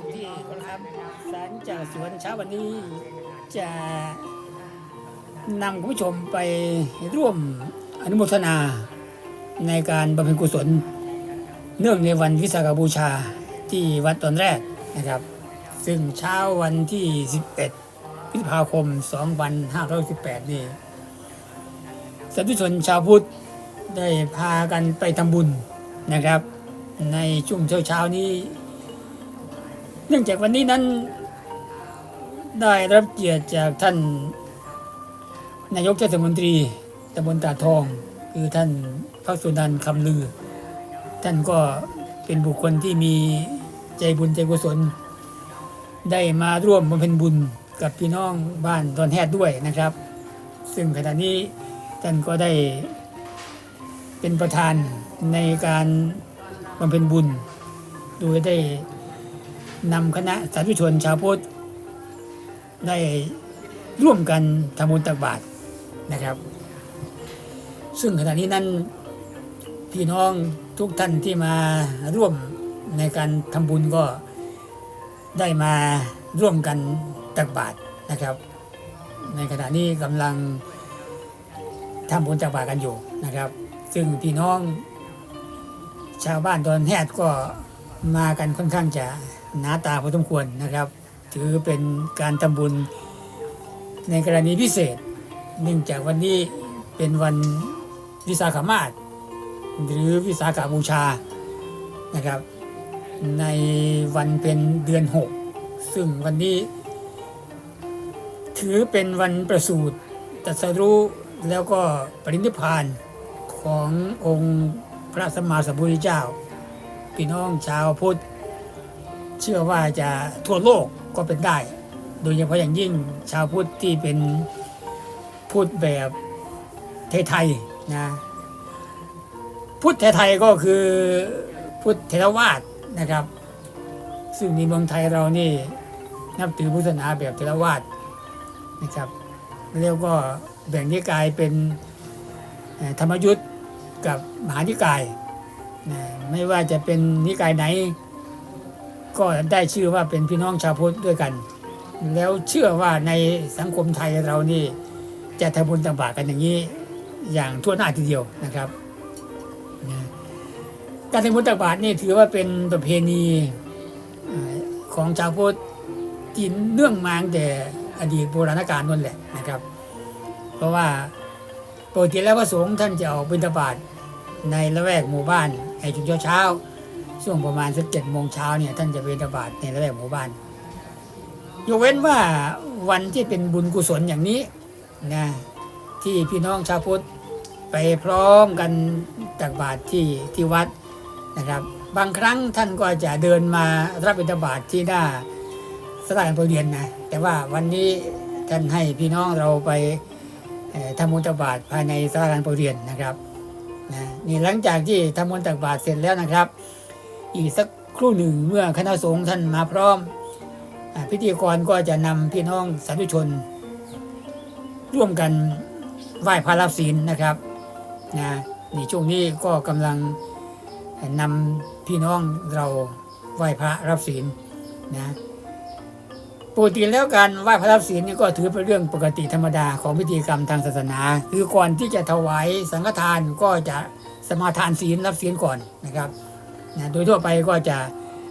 มที่เคารพครับสารจากสวนเช้าวันนี้จะนำคุณผู้ชมไปร่วมอนุโมทนาในการบำเพ็ญกุศล เนื่องในวันวิสาขบูชาที่วัดตอนแรกนะครับ ซึ่งเช้าวันที่ 11พฤษภาคม 2518 นี่สาธุชนชาวพุทธได้พากันไปทำบุญนะครับ ในช่วงเช้าๆนี้ เนื่องจากวันนี้นั้น ได้รับเกียรติจากท่าน นายกเทศมนตรีตำบลตาทอง คือท่านพระสุนันท์คำลือ ท่านก็เป็นบุคคลที่มีใจบุญใจกุศล ได้มาร่วมบำเพ็ญบุญกับพี่น้องบ้านดอนแฮดด้วยนะครับ ซึ่งขณะนี้ท่านก็ได้เป็นประธานในการบำเพ็ญบุญ โดยได้ นำคณะสาธุชนชาวพุทธได้ร่วมกันทำบุญตักบาตรนะครับ ซึ่งขณะนี้นั้นพี่น้องทุกท่านที่มาร่วมในการทำบุญก็ได้มาร่วมกันตักบาตรนะครับ ในขณะนี้กำลังทำบุญตักบาตรกันอยู่นะครับ ซึ่งพี่น้องชาวบ้านดอนแฮดก็มากันค่อนข้างจะ หนาตาพอสมควรนะครับ ถือเป็นการทำบุญในกรณีพิเศษ เนื่องจากวันนี้เป็นวันวิสาขมาศหรือวิสาขาบูชานะครับ ในวันเป็นเดือน 6 ซึ่งวันนี้ ถือเป็นวันประสูติตรัสรู้แล้วก็ปรินิพพานขององค์พระสัมมาสัมพุทธเจ้า พี่น้องชาวพุทธ เชื่อว่าจะทั่วโลกก็เป็นได้ โดยเฉพาะอย่างยิ่งชาวพุทธที่เป็นพุทธแบบไทยๆนะพุทธไทยๆก็คือพุทธเทรวาสนะครับ ซึ่งในเมืองไทยเรานี่นับถือพุทธศาสนาแบบเทรวาสนะครับแล้วก็แบ่งนิกายเป็นธรรมยุทธกับมหานิกายนะไม่ว่าจะเป็นนิกายไหน ก็ได้ชื่อว่าเป็นพี่น้องชาวพุทธด้วยกัน แล้วเชื่อว่าในสังคมไทยเรานี่จะทำบุญตักบาตรกันอย่างนี้ อย่างทั่วหน้าทีเดียวนะครับการทำบุญตักบาตรนี่ถือว่าเป็นประเพณีของชาวพุทธที่เนื่องมาตั้งแต่อดีตโบราณกาลนั่นแหละนะครับ เพราะว่าปกติแล้วพระสงฆ์ท่านจะออกบิณฑบาตในละแวกหมู่บ้านในช่วงเช้าช่ วงประมาณสักเจ็ดโมงเช้าเนี่ยท่านจะเบิณฑบาตในระแวกหมู่บ้านยกเว้นว่าวันที่เป็นบุญกุศลอย่างนี้นะที่พี่น้องชาวพุทธไปพร้อมกันตักบาตรที่ที่วัดนะครับ บางครั้งท่านก็จะเดินมารับบิณฑบาตที่หน้าสถานประเรียนนะแต่ว่าวันนี้ท่านให้พี่น้องเราไปทำบุญตักบาตรภายในสถานประเรียนนะครับนะนี่หลังจากที่ทำบุญตักบาตรเสร็จแล้วนะครับ อีกสักครู่หนึ่งเมื่อคณะสงฆ์ท่านมาพร้อมพิธีกรก็จะนำพี่น้องสาธุชน ร่วมกันไหว้พระรับศีลนะครับนะในช่วงนี้ก็กำลังนำพี่น้องเราไหว้พระรับศีลนะปกติแล้วการไหว้พระรับศีลนี่ก็ถือเป็นเรื่องปกติธรรมดาของพิธีกรรมทางศาสนา คือก่อนที่จะถวายสังฆทานก็จะสมาทานศีลรับศีลก่อนนะครับ นะโดยทั่วไปก็จะ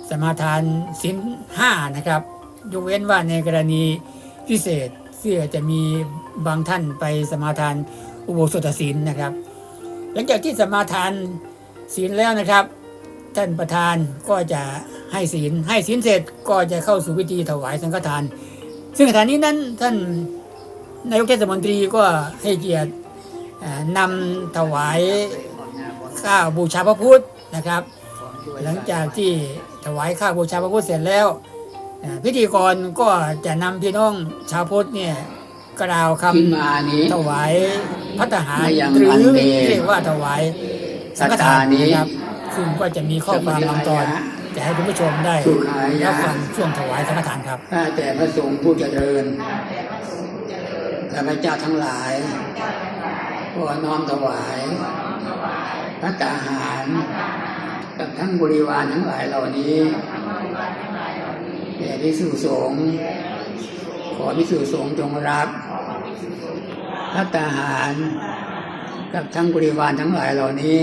สมาทานสินห้านะครับ ยกเว้นว่าในกรณีพิเศษเสื่อจะมีบางท่านไปสมาทานอุโบสถศีลนะครับ หลังจากที่สมาทานศีลแล้วนะครับ ท่านประธานก็จะให้ศีลให้ศีลเสร็จก็จะเข้าสู่พิธีถวายสังฆทาน ซึ่งขณะนี้นั้นท่านนายกเทศมนตรีก็ให้เกียรตินำถวายข้าวบูชาพระพุทธนะครับ หลังจากที่ถวายข้าวบูชาพระพุทธเสร็จแล้วเอ่อพิธีกรก็จะนำพี่น้องชาวพุทธเนี่ยกล่าวคทิมานิำถวายพัตตาหารมายังหรืออันเดเรียกว่าถวายสังฆทานสัทธานินะครับซึ่งก็จะมีข้อความบางตอนจะให้คุณผู้ชมได้สุขายะรับฟังช่วงถวายสังฆทานครับข้าแต่พระสงฆ์ผู้เจริญข้าพเจ้าทั้งหลายขอน้อมถวายพระตาหาร กับทั้งบริวารทั้งหลายเหล่านี้แด่พิสุสงฆ์ขอพิสุสงฆ์จงรับพัตตาหาร กับทั้งบริวารทั้งหลายเหล่านี้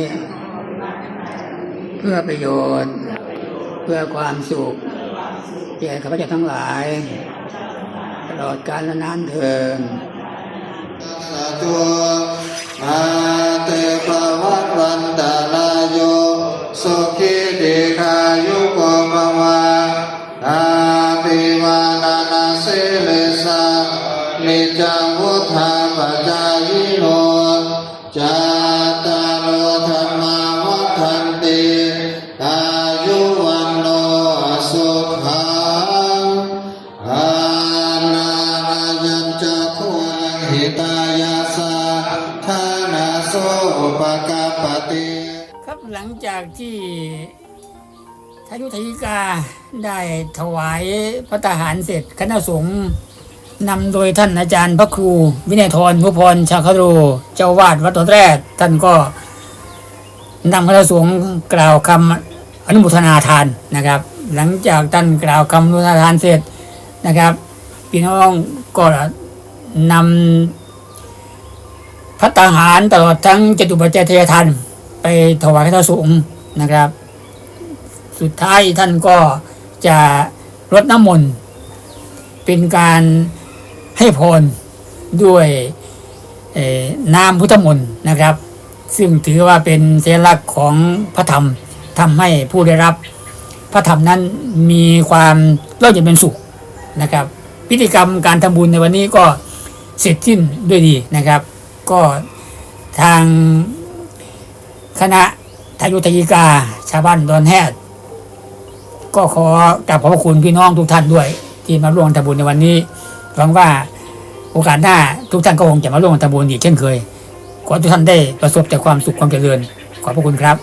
เพื่อประโยชน์ เพื่อความสุขแก่ข้าพเจ้าทั้งหลาย ตลอดกาลนานเทินสา ติครับหลังจากที่ทายุทธิกาได้ถวายพระทหารเสร็จคณะสงฆ์นำโดยท่านอาจารย์พระครู วินัยทรนุพรชาคโรเจ้าวาดวัดตนแรก ท่านก็นำคณะสงฆ์กล่าวคำอนุโมทนาทานนะครับ หลังจากท่านกล่าวคำอนุโมทนาทานเสร็จนะครับพี่น้องก็นำพัตตาหารตลอดทั้งจตุปัจจัยทายทาน ไปถวายพระสงฆ์นะครับ สุดท้ายท่านก็จะรดน้ำมนต์เป็นการให้พรด้วยน้ำพุทธมนต์นะครับ ซึ่งถือว่าเป็นเสลักษณ์ของพระธรรมทำให้ผู้ได้รับ พระธรรมนั้นมีความร่มเย็นเป็นสุขนะครับ พิธีกรรมการทำบุญในวันนี้ก็เสร็จสิ้นด้วยดีนะครับ ก็ทาง คณะทายุทยิกา ชาวบ้านดอนแฮดก็ขอกราบขอบพระคุณพี่น้องทุกท่านด้วย ที่มาร่วมทำบุญในวันนี้หวังว่าโอกาสหน้าทุกท่านก็คงจะมาร่วมทำบุญอีกเช่นเคย ขอทุกท่านได้ประสบแต่ความสุขความเจริญ ขอบพระคุณครับ